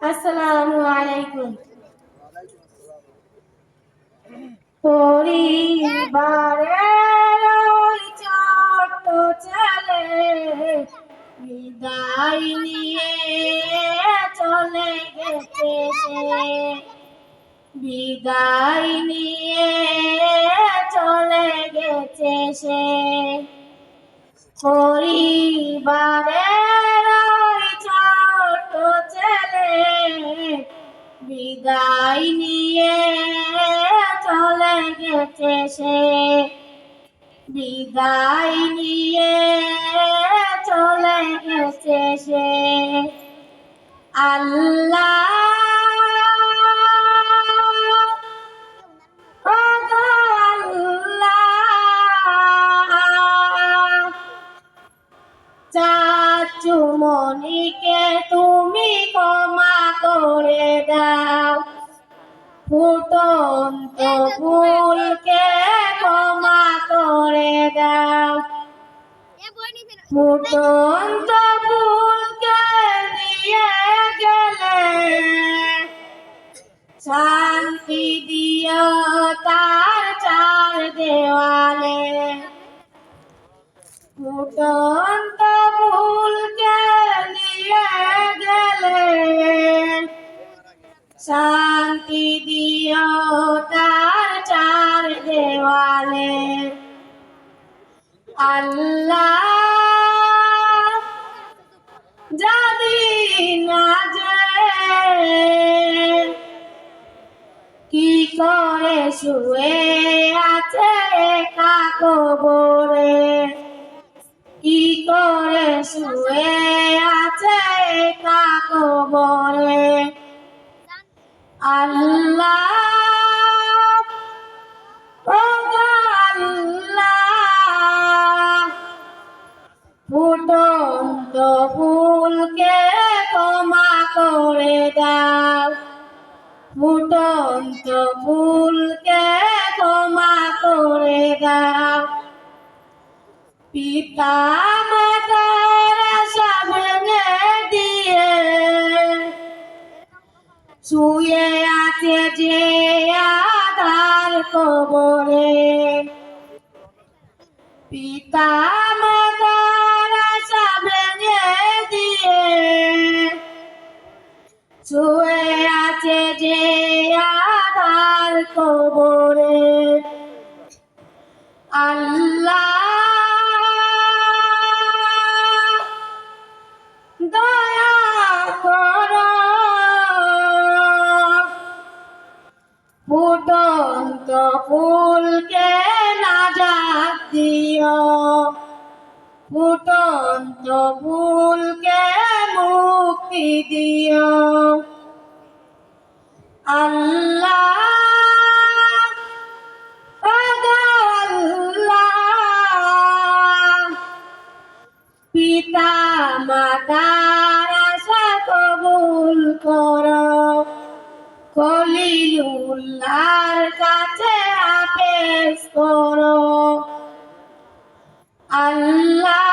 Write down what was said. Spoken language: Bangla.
আসসালামু আলাইকুম। বিদায় নিয়ে চলে গেছে সে। বিদায় নিয়ে চলে গেছে সে। বিদায় নিয়ে চলে গেছে সে। বিদায় নিয়ে চলে গেছে সে। আল্লাহ চাচু মনিকে তুমি ক্ষমা করে দাও। ফুটন্ত ফুলকে ক্ষমা করে দাও। ফুটন্ত ফুলকে নিয়ে গেলে শান্তি দিও তার চার দেওয়ালে। ফুটন্ত শান্তি দিও তার চার দেওয়ালে। আল্লাহ যদি না কি করে শুয়ে আছে কাকবরে কি করে শুয়ে আছে কাকবরে আল্লাহ ও আল্লাহ ফুটন্ত ফুলকে ক্ষমা করে দাও। ফুটন্ত ফুলকে ক্ষমা করে দাও। পিতা কবরে। পিতা মাতার দিয়ে শুয়ে আছে যে আধার কবরে। আল্লাহ ফুটন্ত ফুলকে নাজাত দিও। ফুটন্ত ফুলকে মুক্তি দিও। আল্লাহ আল্লাহ পিতা মাতার খলিলুল্লাহর কাছে আপেস করো। আল্লাহ